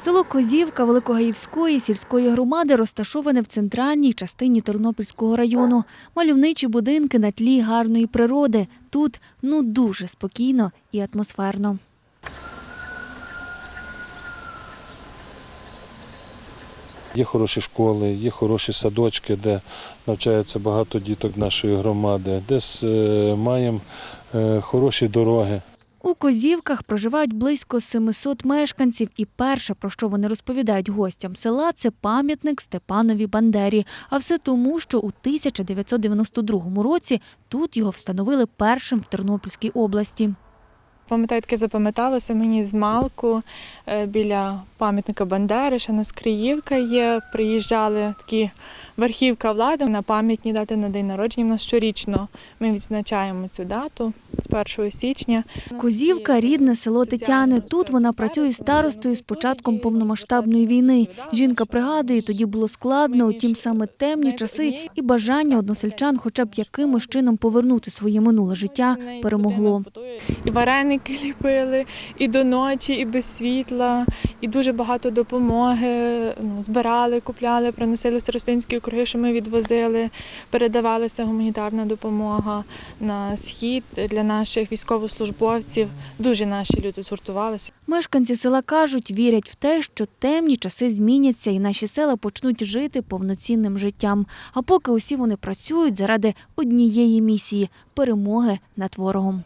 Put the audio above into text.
Село Козівка Великогаївської сільської громади розташоване в центральній частині Тернопільського району. Мальовничі будинки на тлі гарної природи. Тут ну дуже спокійно і атмосферно. Є хороші школи, є хороші садочки, де навчається багато діток нашої громади. Десь е, маємо е, хороші дороги. У Козівках проживають близько 700 мешканців, і перше, про що вони розповідають гостям села, це пам'ятник Степанові Бандері. А все тому, що у 1992 році тут його встановили першим в Тернопільській області. Пам'ятаю, таке запам'яталося мені з Малку е, біля пам'ятника Бандери, ще нас Криївка є. Приїжджали такі верхівка влади на пам'ятні дати на день народження. У нас щорічно ми відзначаємо цю дату з 1 січня. Козівка рідне село Тетяни. Тут вона працює старостою з початком повномасштабної війни. Жінка пригадує, тоді було складно, утім саме темні часи і бажання односельчан, хоча б якимось чином повернути своє минуле життя, перемогло. І вареники ліпили, і до ночі, і без світла, і дуже багато допомоги. Ну, збирали, купляли, приносили старостинські округи, що ми відвозили. Передавалася гуманітарна допомога на схід для наших військовослужбовців. Дуже наші люди згуртувалися. Мешканці села кажуть, вірять в те, що темні часи зміняться і наші села почнуть жити повноцінним життям. А поки усі вони працюють заради однієї місії перемоги над ворогом.